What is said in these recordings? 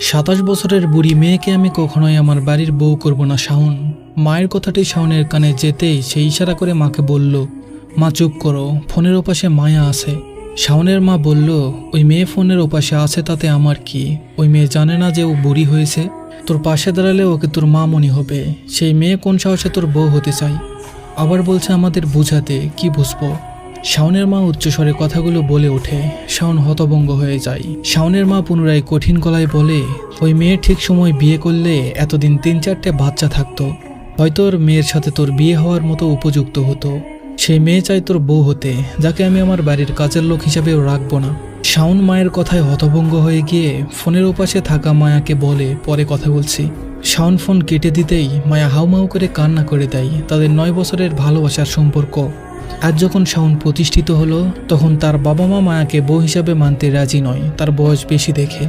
সাতাশ বছরের বুড়ি মেয়েকে আমি কখনোই আমার বাড়ির বউ করব না, শাওন। মায়ের কথাটি শাওনের কানে যেতেই সে ইশারা করে মাকে বলল, মা, চুপ করো, ফোনের ওপাশে মায়া আছে। শাওনের মা বলল, ওই মেয়ে ফোনের ওপাশে আছে, তাতে আমার কি? ওই মেয়ে জানে না যে ও বুড়ি হয়েছে। তোর পাশে দাঁড়ালে ওকে তোর মা মনে হবে। সেই মেয়ে কোন সাহসে তোর বউ হতে চাই? আবার বলছে, আমাদের বুঝাতে, কি বুঝব? শাওনের মা উচ্চস্বরে কথাগুলো বলে ওঠে, শাওন হতভঙ্গ হয়ে যায়। শাওনের মা পুনরায় কঠিন গলায় বলে, ওই মেয়ে ঠিক সময় বিয়ে করলে এতদিন তিন চারটে বাচ্চা থাকতো। হয়তো ওর মেয়ের সাথে তোর বিয়ে হওয়ার মতো উপযুক্ত হতো। সেই মেয়ে চাই তোর বউ হতে, যাকে আমি আমার বাড়ির কাজের লোক হিসাবেও রাখব না। শাওন মায়ের কথায় হতভঙ্গ হয়ে গিয়ে ফোনের ওপাশে থাকা মায়াকে বলে, পরে কথা বলছি। শাওন ফোন কেটে দিতেই মায়া হাউমাউ করে কান্না করে দেয়, তাদের নয় বছরের ভালোবাসার সম্পর্ক। আজ যখন শাওন প্রতিষ্ঠিত হলো, তখন তার বাবা মা মায়াকে বউ হিসাবে মানতে রাজি নয়, তার বয়স বেশি দেখে।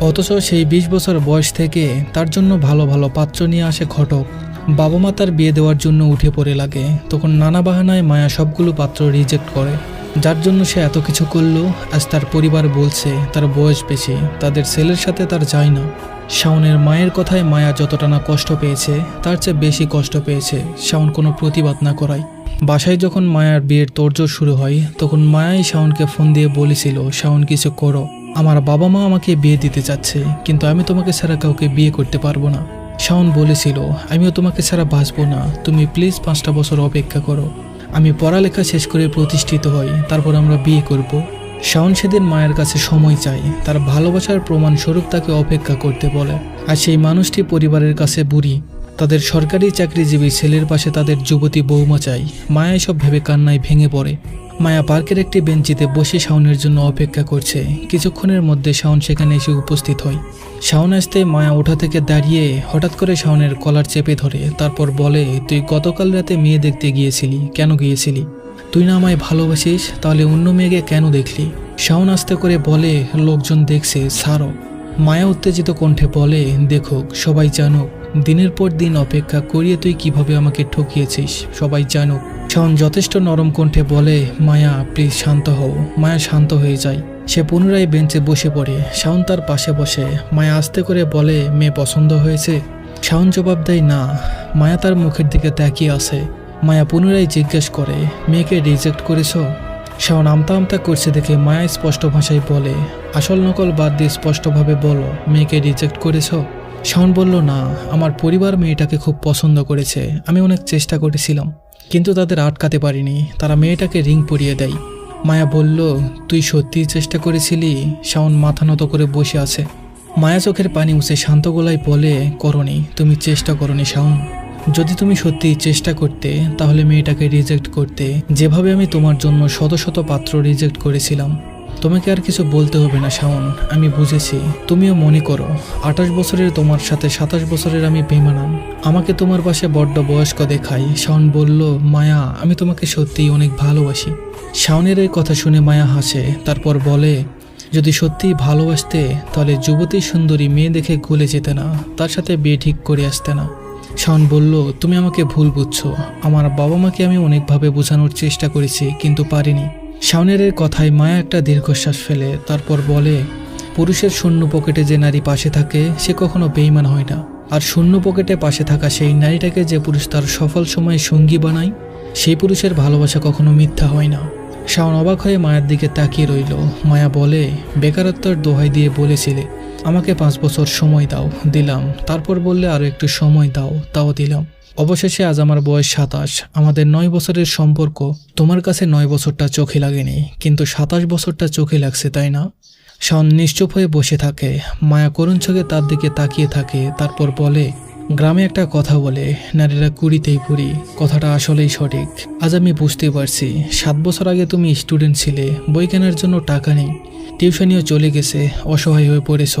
অথচ সেই বিশ বছর বয়স থেকে তার জন্য ভালো ভালো পাত্র নিয়ে আসে ঘটক। বাবা মা তার বিয়ে দেওয়ার জন্য উঠে পড়ে লাগে, তখন নানা বাহানায় মায়া সবগুলো পাত্র রিজেক্ট করে। যার জন্য সে এত কিছু করল, আজ তার পরিবার বলছে তার বয়স বেশি, তাদের ছেলের সাথে তার যায় না। শাওনের মায়ের কথায় মায়া যতটা না কষ্ট পেয়েছে, তার চেয়ে বেশি কষ্ট পেয়েছে শাওন কোনো প্রতিবাদ না করায়। বাসায় যখন মায়ার বিয়ের তোড়জোড় শুরু হয়, তখন মায়াই শাওনকে ফোন দিয়ে বলেছিল, শাওন, কিছু করো। আমার বাবা মা আমাকে বিয়ে দিতে চাচ্ছে, কিন্তু আমি তোমাকে ছাড়া কাউকে বিয়ে করতে পারব না। শাওন বলেছিল, আমিও তোমাকে ছাড়া বাঁচবো না। তুমি প্লিজ পাঁচটা বছর অপেক্ষা করো। আমি পড়ালেখা শেষ করে প্রতিষ্ঠিত হই, তারপর আমরা বিয়ে করব। শাওন সেদিন মায়ের কাছে সময় চাই তার ভালোবাসার প্রমাণ স্বরূপ তাকে অপেক্ষা করতে বলে। আর সেই মানুষটি পরিবারের কাছে বুড়ি। তাদের সরকারি চাকরিজীবী ছেলের পাশে তাদের যুবতী বৌমা চাই। মায়া এসব ভেবে কান্নায় ভেঙে পড়ে। মায়া পার্কের একটি বেঞ্চিতে বসে শাওনের জন্য অপেক্ষা করছে। কিছুক্ষণের মধ্যে শাওন সেখানে এসে উপস্থিত হয়। শাওন আসতে মায়া ওঠা থেকে দাঁড়িয়ে হঠাৎ করে শাওনের কলার চেপে ধরে। তারপর বলে, তুই গতকাল রাতে মেয়ে দেখতে গিয়েছিলি। কেন গিয়েছিলি? তুই না আমায় ভালোবাসিস? তাহলে অন্য মেয়েকে কেন দেখলি? শাওন আস্তে করে বলে, লোকজন দেখছে, ছাড়ো। মায়া উত্তেজিত কণ্ঠে বলে, দেখুক, সবাই জানুক। দিনের পর দিন অপেক্ষা করিয়ে তুই কীভাবে আমাকে ঠকিয়েছিস? সবাই জানুক। শাওন যথেষ্ট নরম কণ্ঠে বলে, মায়া প্লিজ শান্ত হও। মায়া শান্ত হয়ে যায়। সে পুনরায় বেঞ্চে বসে পড়ে। শাওন তার পাশে বসে। মায়া আস্তে করে বলে, মেয়ে পছন্দ হয়েছে? শাওন জবাব দেয়, না। মায়া তার মুখের দিকে তাকিয়ে আছে। মায়া পুনরায় জিজ্ঞেস করে, মেয়েকে রিজেক্ট করেছ? শাওন আমতা আমতা করছে দেখে মায়া স্পষ্ট ভাষায় বলে, আসল নকল বাদ দিয়ে স্পষ্টভাবে বলো, মেয়েকে রিজেক্ট করেছ? শাওন বলল, না, আমার পরিবার মেয়েটাকে খুব পছন্দ করেছে। আমি অনেক চেষ্টা করেছিলাম, কিন্তু তাদের আটকাতে পারিনি। তারা মেয়েটাকে রিং পরিয়ে দেয়। মায়া বলল, তুই সত্যিই চেষ্টা করেছিলি? শাওন মাথা নত করে বসে আছে। মায়া চোখের পানি মুছে শান্ত গলায় বলে, করনি, তুমি চেষ্টা করনি শাওন। যদি তুমি সত্যি চেষ্টা করতে, তাহলে মেয়েটাকে রিজেক্ট করতে। যেভাবে আমি তোমার জন্য শত শত পাত্র রিজেক্ট করেছিলাম তোমাকে আর কিছু বলতে হবে না, শাওন। আমি বুঝেছি। তুমিও মনে করো, আঠাশ বছরের তোমার সাথে সাতাশ বছরের আমি বেমানান আমাকে তোমার পাশে বড্ড বয়স্ক দেখাই শাওন বলল, মায়া, আমি তোমাকে সত্যিই অনেক ভালোবাসি। শাওনের এই কথা শুনে মায়া হাসে, তারপর বলে, যদি সত্যিই ভালোবাসতে, তাহলে যুবতী সুন্দরী মেয়ে দেখে গলে যেতে না, তার সাথে বিয়ে ঠিক করে আসতে না। শাওন বলল, তুমি আমাকে ভুল বুঝছ। আমার বাবা মাকে আমি অনেকভাবে বোঝানোর চেষ্টা করেছি, কিন্তু পারিনি। শাওনের কথায় মায়া একটা দীর্ঘশ্বাস ফেলে, তারপর বলে, পুরুষের শূন্য পকেটে যে নারী পাশে থাকে, সে কখনো বেইমান হয় না। আর শূন্য পকেটে পাশে থাকা সেই নারীটাকে যে পুরুষ তার সফল সময়ে সঙ্গী বানায়, সেই পুরুষের ভালোবাসা কখনো মিথ্যা হয় না। শাওন অবাক হয়ে মায়ের দিকে তাকিয়ে রইল। মায়া বলে, বেকারত্বর দোহাই দিয়ে বলেছিলে, আমাকে পাঁচ বছর সময় দাও, দিলাম। তারপর বললে আরও একটু সময় দাও, তাও দিলাম। অবশেষে আজ আমার বয়স সাতাশ। আমাদের নয় বছরের সম্পর্ক। তোমার কাছে নয় বছরটা চোখে লাগেনি, কিন্তু সাতাশ বছরটা চোখে লাগছে, তাই না? শাওন নিশ্চুপ হয়ে বসে থাকে। মায়া করুণ চোখে তার দিকে তাকিয়ে থাকে, তারপর বলে, গ্রামে একটা কথা বলে, নারীরা কুড়িতেই পুরি কথাটা আসলেই সঠিক। আজ আমি বুঝতে পারছি। সাত বছর আগে তুমি স্টুডেন্ট ছিলে, বই কেনার জন্য টাকা নেই। টিউশনিও চলে গেছে, অসহায় হয়ে পড়েছ।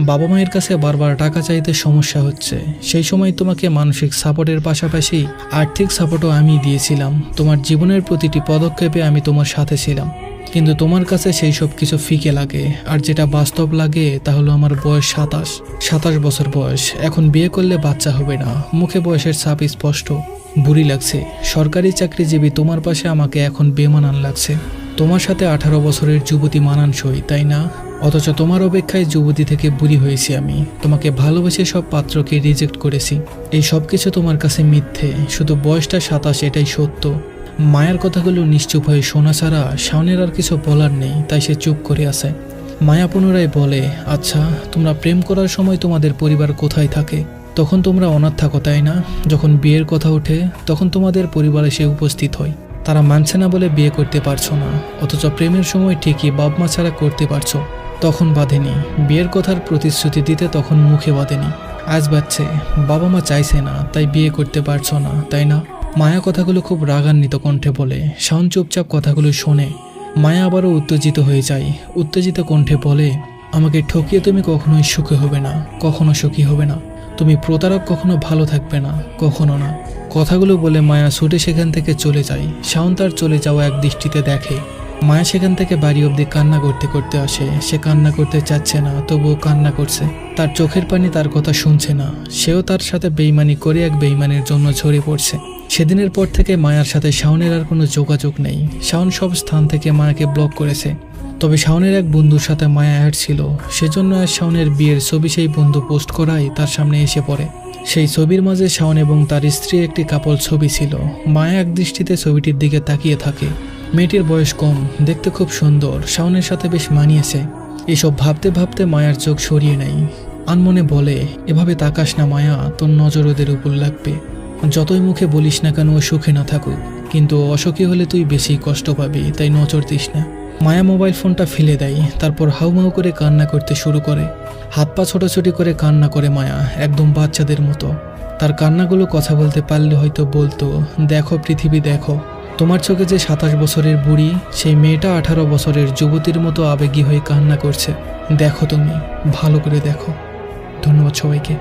বাবা মায়ের কাছে বারবার টাকা চাইতে সমস্যা হচ্ছে। সেই সময় তোমাকে মানসিক সাপোর্টের পাশাপাশি আর্থিক সাপোর্টও আমি দিয়েছিলাম। তোমার জীবনের প্রতিটি পদক্ষেপে আমি তোমার সাথে ছিলাম। কিন্তু তোমার কাছে সেই সব কিছু ফিকে লাগে। আর যেটা বাস্তব লাগে তা হলো আমার বয়স সাতাশ। সাতাশ বছর বয়স। এখন বিয়ে করলে বাচ্চা হবে না। মুখে বয়সের ছাপ স্পষ্ট। বুড়ি লাগছে। সরকারি চাকরিজীবী তোমার পাশে আমাকে এখন বেমানান লাগছে। তোমার সাথে আঠারো বছরের যুবতী মানানসই, তাই না? অথচ তোমার অপেক্ষায় যুবতী থেকে বুড়ি হয়েছি আমি। তোমাকে ভালোবেসে সব পাত্রকে রিজেক্ট করেছি। এই সব কিছু তোমার কাছে মিথ্যে। শুধু বয়সটা সাতাশ, এটাই সত্য। মায়ার কথাগুলো নিশ্চুপ হয়ে শোনা ছাড়া শাওনের আর কিছু বলার নেই, তাই সে চুপ করে আছে। মায়া পুনরায় বলে আচ্ছা তোমরা প্রেম করার সময় তোমাদের পরিবার কোথায় থাকে? তখন তোমরা অনাথ থাকো, তাই না? যখন বিয়ের কথা ওঠে, তখন তোমাদের পরিবারে সে উপস্থিত হয়। তারা মানছে না বলে বিয়ে করতে পারছ না। অথচ প্রেমের সময় ঠিকই বাপমা ছাড়া করতে পারছ। তখন বাঁধেনি। বিয়ের কথার প্রতিশ্রুতি দিতে তখন মুখে বাঁধেনি। আজ বাচ্চে বাবা মা চাইছে না, তাই বিয়ে করতে পারছ না, তাই না? মায়া কথাগুলো খুব রাগান্বিত কণ্ঠে বলে। শাওন চুপচাপ কথাগুলো শোনে। মায়া আবারও উত্তেজিত হয়ে যায়। উত্তেজিত কণ্ঠে বলে, আমাকে ঠকিয়ে তুমি কখনোই সুখী হবে না, কখনো সুখী হবে না। তুমি প্রতারক কখনো ভালো থাকবে না, কখনো না। কথাগুলো বলে মায়া ছুটে সেখান থেকে চলে যায়। শাওন তার চলে যাওয়া এক দৃষ্টিতে দেখে। মায়া সেখান থেকে বাড়ি অবধি কান্না করতে করতে আসে। সে কান্না করতে চাচ্ছে না, তবুও কান্না করছে। তার চোখের পানি তার কথা শুনছে না। সেও তার সাথে বেইমানি করে এক বেইমানের জন্য ঝরে পড়ছে। সেদিনের পর থেকে মায়ার সাথে শাওনের আর কোনো যোগাযোগ নেই। শাওন সব স্থান থেকে মায়াকে ব্লক করেছে। তবে শাওনের এক বন্ধুর সাথে মায়া অ্যাড ছিল। সেজন্য আর শাওনের বিয়ের ছবি সেই বন্ধু পোস্ট করাই তার সামনে এসে পড়ে। সেই ছবির মাঝে শাওন এবং তার স্ত্রী একটি কাপল ছবি ছিল। মায়া এক দৃষ্টিতে ছবিটির দিকে তাকিয়ে থাকে। মেয়েটির বয়স কম, দেখতে খুব সুন্দর, শাওনের সাথে বেশ মানিয়েছে। এসব ভাবতে ভাবতে মায়ার চোখ সরিয়ে নেয়। আনমনে বলে, এভাবে তাকাস না মায়া, তোর নজর ওদের উপর লাগবে। যতই মুখে বলিস না কেন ও সুখে না থাকুক। কিন্তু অসুখী হলে তুই বেশি কষ্ট পাবি, তাই নজর দিস না। মায়া মোবাইল ফোনটা ফেলে দেয়, তারপর হাউমাউ করে কান্না করতে শুরু করে। হাত পা ছোটাছুটি করে কান্না করে মায়া, একদম বাচ্চাদের মতো। তার কান্নাগুলো কথা বলতে পারলে হয়তো বলতো, দেখো, পৃথিবী দেখো। তোমার চোখে যে সাতাশ বছরের বুড়ি, সেই মেয়েটা আঠারো বছরের যুবতীর মতো আবেগী হয়ে কান্না করছে। দেখো তুমি, ভালো করে দেখো। ধন্যবাদ সবাইকে।